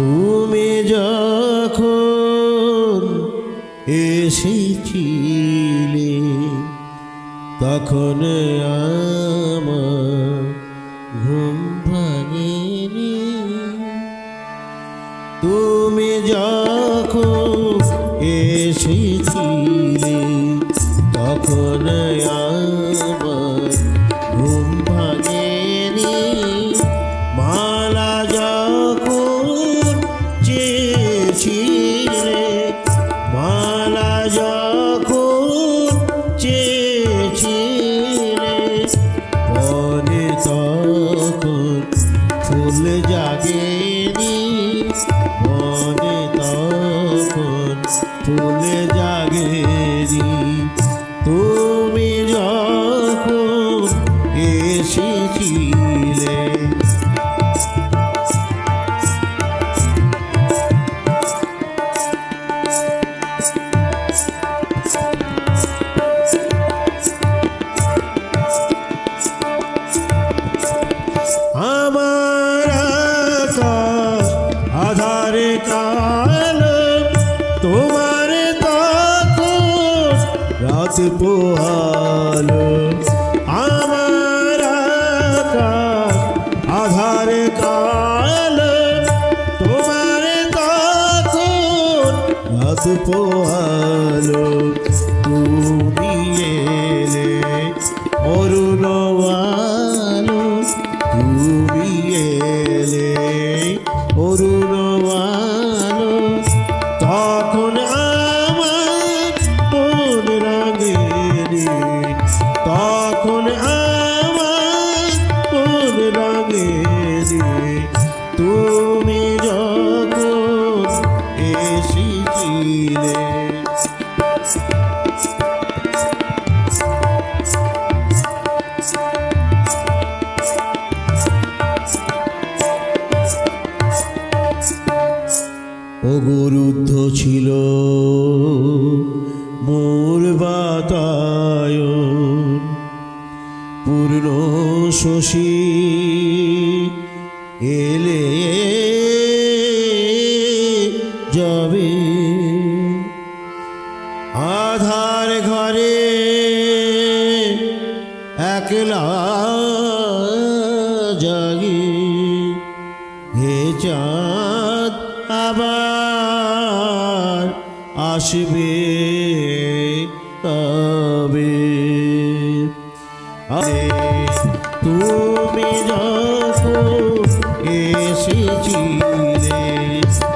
তুমি যখন এসেছিলে তখন আমার ঘুম ভাঙেনি। তুমি যখন এসেছিলে তখন আমার কালো তোমার তখন রাত পোহাল। আমার আকাশ আধারে কালো তোমার তখন রাত পোহালো। তখন আমার রাগেনি তুমি যখন এসেছিলে অগরুদ্ধ ছিল মোর বাতায়ন। পূর্ণ শশী এলে যাবে। আধার ঘরে একলা জাগি হে চাঁদ আবার আসবে আমি যখন এসেছি